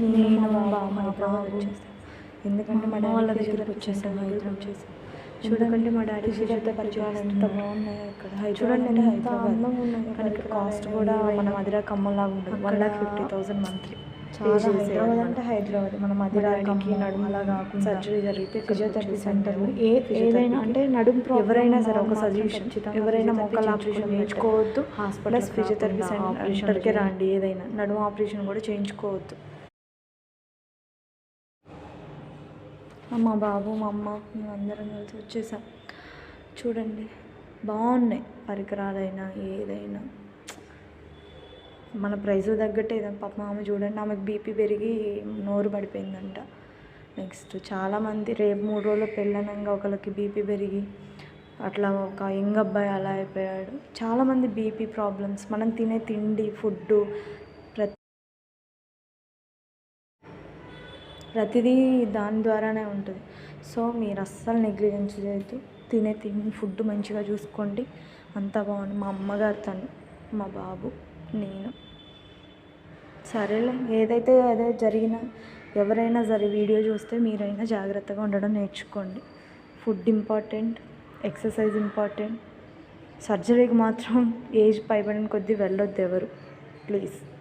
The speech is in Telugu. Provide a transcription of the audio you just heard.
నేను మా బావ హైదరాబాద్ వచ్చేసాం. ఎందుకంటే మా డాడీ వాళ్ళ దగ్గరికి వచ్చేసాం హైదరాబాద్ వచ్చేసాం. చూడకంటే మా డాడీ ఫిజియోతో పరిచయాలు ఎంత బాగున్నాయో ఇక్కడ. చూడండి ఎంత అందంగా ఉన్నాయి కానీ ఇక్కడ కాస్ట్ కూడా మన మదిరా కమ్మలాగా ఉంటుంది one lakh fifty thousand monthly చాలా హైదరాబాద్ అంటే హైదరాబాద్. మన మదిరాకి నడుమలా కాకుండా సర్జరీ జరిగితే ఫిజియోథెరపీ సెంటర్ ఏ ఏదైనా అంటే నడుము ఎవరైనా సరే ఒక సజెషన్ ఎవరైనా మొక్కలు ఆపరేషన్ చేయించుకోవద్దు హాస్పిటల్ ఫిజియోథెరపీ సెంటర్కి రండి ఏదైనా. నడుము ఆపరేషన్ కూడా చేయించుకోవద్దు. మా బాబు మా అమ్మ మేము అందరం కలిసి వచ్చేసాం. చూడండి బాగున్నాయి పరికరాలైనా ఏదైనా. మన ప్రైస్ తగ్గట్టే ఏదైనా పాప ఆమె చూడండి ఆమెకు బీపీ పెరిగి నోరు పడిపోయిందంట. నెక్స్ట్ చాలామంది రేపు మూడు రోజులు పెళ్ళనంగా ఒకరికి బీపీ పెరిగి అట్లా ఒక యంగ్ అబ్బాయి అలా అయిపోయాడు. చాలామంది బీపీ ప్రాబ్లమ్స్. మనం తినే తిండి ఫుడ్ ప్రతిదీ దాని ద్వారానే ఉంటుంది. సో మీరు అస్సలు నెగ్లిజెన్స్ చేయొద్దు తినే తిని ఫుడ్ మంచిగా చూసుకోండి. అంతా బాగుంది. మా అమ్మగారు తను మా బాబు నేను. సరేలే. ఏదైతే అదే జరిగినా ఎవరైనా సరే వీడియో చూస్తే మీరైనా జాగ్రత్తగా ఉండడం నేర్చుకోండి. Food important exercise important. సర్జరీకి మాత్రం ఏజ్ పైబడిన కొద్దీ వెళ్ళొద్దు ఎవరు. ప్లీజ్.